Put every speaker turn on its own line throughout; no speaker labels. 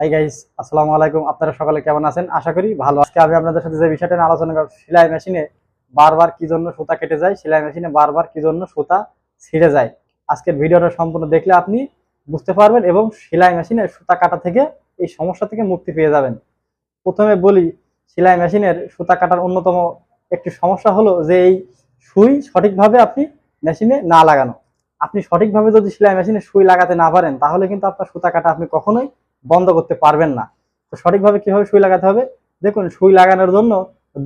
Hi guys আসসালামু আলাইকুম। আপনারা সকালে কেমন আছেন? আশা করি ভালো আজকে আমি আপনাদের সাথে যে বিষয়টা নিয়ে আলোচনা করব, সেলাই মেশিনে বারবার কি জন্য সুতা কেটে যায়, সেলাই মেশিনে বারবার কি জন্য সুতা ছিঁড়ে যায়। আজকের ভিডিওটা সম্পূর্ণ দেখলে আপনি বুঝতে পারবেন এবং সেলাই মেশিনে সুতা কাটা থেকে এই সমস্যা থেকে মুক্তি পেয়ে যাবেন। প্রথমে বলি, সেলাই মেশিনের সুতা কাটার অন্যতম একটি সমস্যা হলো যে এই সুই সঠিকভাবে আপনি মেশিনে না লাগানো। আপনি সঠিকভাবে যদি সেলাই মেশিনে সুই লাগাতে না পারেন, তাহলে কিন্তু আপনার সুতা কাটা আপনি কখনোই বন্ধ করতে পারবেন না। তো সঠিকভাবে কীভাবে সুই লাগাতে হবে? দেখুন, সুই লাগানোর জন্য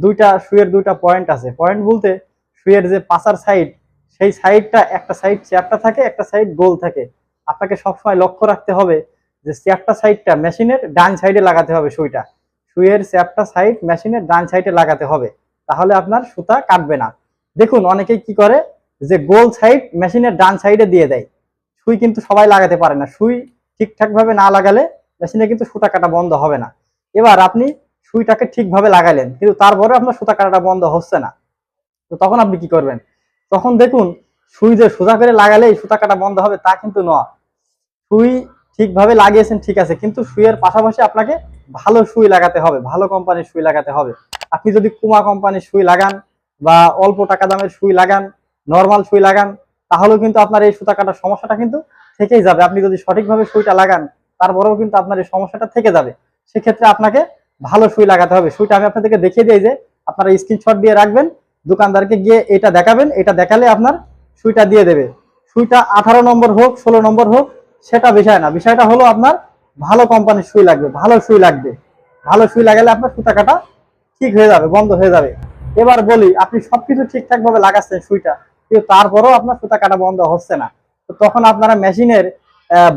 দুইটা, সুইয়ের দুইটা পয়েন্ট আছে। পয়েন্ট বলতে সুইয়ের যে পাশার সাইড সেই সাইডটা একটা সাইড চ্যাপটা থাকে, একটা সাইড গোল থাকে। আপনাকে সবসময় লক্ষ্য রাখতে হবে যে চ্যাপটা সাইডটা মেশিনের ডান সাইডে লাগাতে হবে সুইটা। সুইয়ের চ্যাপটা সাইড মেশিনের ডান সাইডে লাগাতে হবে। তাহলে আপনার সুতা কাটবে না। দেখুন, অনেকেই কি করে? যে গোল সাইড মেশিনের ডান সাইডে দিয়ে দেয়। সুই কিন্তু সবাই লাগাতে পারে না। সুই ঠিকঠাকভাবে না লাগালে মেশিনে কিন্তু সুতা কাটা বন্ধ হবে না। এবার আপনি সুইটাকে ঠিকভাবে লাগাইলেন কিন্তু তারপরে আপনার সুতা কাটাটা বন্ধ হচ্ছে না। তো তখন আপনি কি করবেন? তখন দেখুন, সুই যে সোজা করে লাগালেই সুতা কাটা বন্ধ হবে তা কিন্তু নয়। সুই ঠিকভাবে লাগিয়েছেন, ঠিক আছে, কিন্তু সুইয়ের পাশাপাশি আপনাকে ভালো সুই লাগাতে হবে, ভালো কোম্পানির সুই লাগাতে হবে। আপনি যদি কুমা কোম্পানির সুই লাগান বা অল্প টাকা দামের সুই লাগান, নর্মাল সুই লাগান, তাহলেও কিন্তু আপনার এই সুতা কাটার সমস্যাটা কিন্তু থেকেই যাবে। আপনি যদি সঠিকভাবে সুইটা লাগান তারপরেও কিন্তু আপনার এই সমস্যাটা থেকে যাবে। সেক্ষেত্রে আপনাকে ভালো সুই লাগাতে হবে। সুইটা আমি আপনাদেরকে দেখিয়ে দিই যে, আপনারা স্ক্রিনশট দিয়ে রাখবেন, দোকানদারকে গিয়ে এটা দেখাবেন, এটা দেখালে আপনার সুইটা দিয়ে দেবে। সুইটা আঠারো নম্বর হোক, ষোলো নম্বর হোক, সেটা বিষয় না। বিষয়টা হলো আপনার ভালো কোম্পানির সুই লাগবে, ভালো সুই লাগবে। ভালো সুই লাগালে আপনার সুতা কাটা ঠিক হয়ে যাবে, বন্ধ হয়ে যাবে। এবার বলি, আপনি সবকিছু ঠিকঠাক ভাবে লাগাচ্ছেন সুইটা, কিন্তু তারপরেও আপনার সুতা কাটা বন্ধ হচ্ছে না। তো তখন আপনারা মেশিনের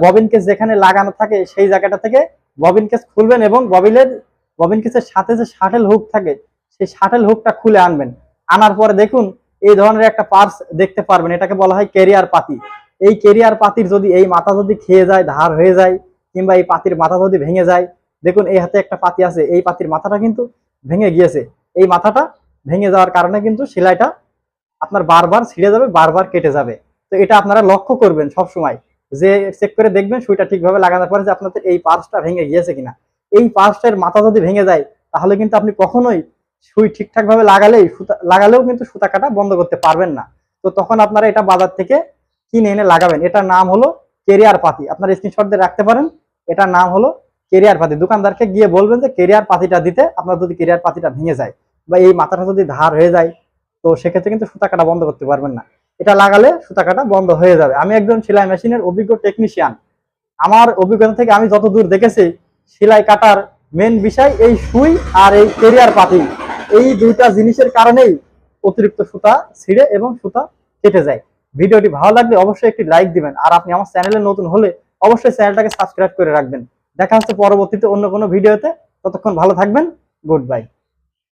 ববিন কেস যেখানে লাগানো থাকে, সেই জায়গাটা থেকে ববিন কেস খুলবেন এবং ববিনের ববিন কেসের সাথে যে শাটেল হুক থাকে, সেই শাটেল হুকটা খুলে আনবেন। আনার পরে দেখুন, এই ধরনের একটা পার্স দেখতে পারবেন, এটাকে বলা হয় কেরিয়ার পাতি। এই কেরিয়ার পাতির যদি এই মাথা যদি খেয়ে যায়, ধার হয়ে যায়, কিংবা এই পাতির মাথা যদি ভেঙে যায়, দেখুন, এই হাতে একটা পাতি আছে, এই পাতির মাথাটা কিন্তু ভেঙে গিয়েছে। এই মাথাটা ভেঙে যাওয়ার কারণে কিন্তু সেলাইটা আপনার বারবার ছিঁড়ে যাবে, বারবার কেটে যাবে। তো এটা আপনারা লক্ষ্য করবেন সব সময় যে চেক করে দেখবেন সুইটা ঠিকভাবে লাগানোর পরে যে আপনাদের এই পার্সটা ভেঙে গিয়েছে কিনা। এই পার্সটার মাথা যদি ভেঙে যায়, তাহলে কিন্তু আপনি কখনোই সুই ঠিকঠাক ভাবে লাগালেই সুতা, লাগালেও কিন্তু সুতা কাটা বন্ধ করতে পারবেন না। তো তখন আপনারা এটা বাজার থেকে কিনে এনে লাগাবেন। এটার নাম হলো কেরিয়ার পাতি। আপনার স্ক্রিনশট দিয়ে রাখতে পারেন। এটার নাম হলো কেরিয়ার পাতি। দোকানদারকে গিয়ে বলবেন যে কেরিয়ার পাতিটা দিতে আপনার যদি কেরিয়ার পাতিটা ভেঙে যায় বা এই মাথাটা যদি ধার হয়ে যায়, তো সেক্ষেত্রে কিন্তু সুতা কাটা বন্ধ করতে পারবেন না। এটা লাগালে সুতা কাটা বন্ধ হয়ে যাবে। আমি একজন সেলাই মেশিনের অভিজ্ঞ টেকনিশিয়ান আমার অভিজ্ঞতা থেকে আমি যত দূর দেখেছি, সেলাই কাটার মেন বিষয় এই সুই আর এই কেরিয়ার পাতি। এই দুইটা জিনিসের কারণেই অতিরিক্ত সুতা ছিঁড়ে এবং সুতা কেটে যায়। ভিডিওটি ভালো লাগলে অবশ্যই একটি লাইক দিবেন। আর আপনি আমার চ্যানেলে নতুন হলে অবশ্যই চ্যানেলটাকে সাবস্ক্রাইব করে রাখবেন। দেখা হচ্ছে পরবর্তীতে অন্য কোনো ভিডিওতে। ততক্ষণ ভালো থাকবেন। Good bye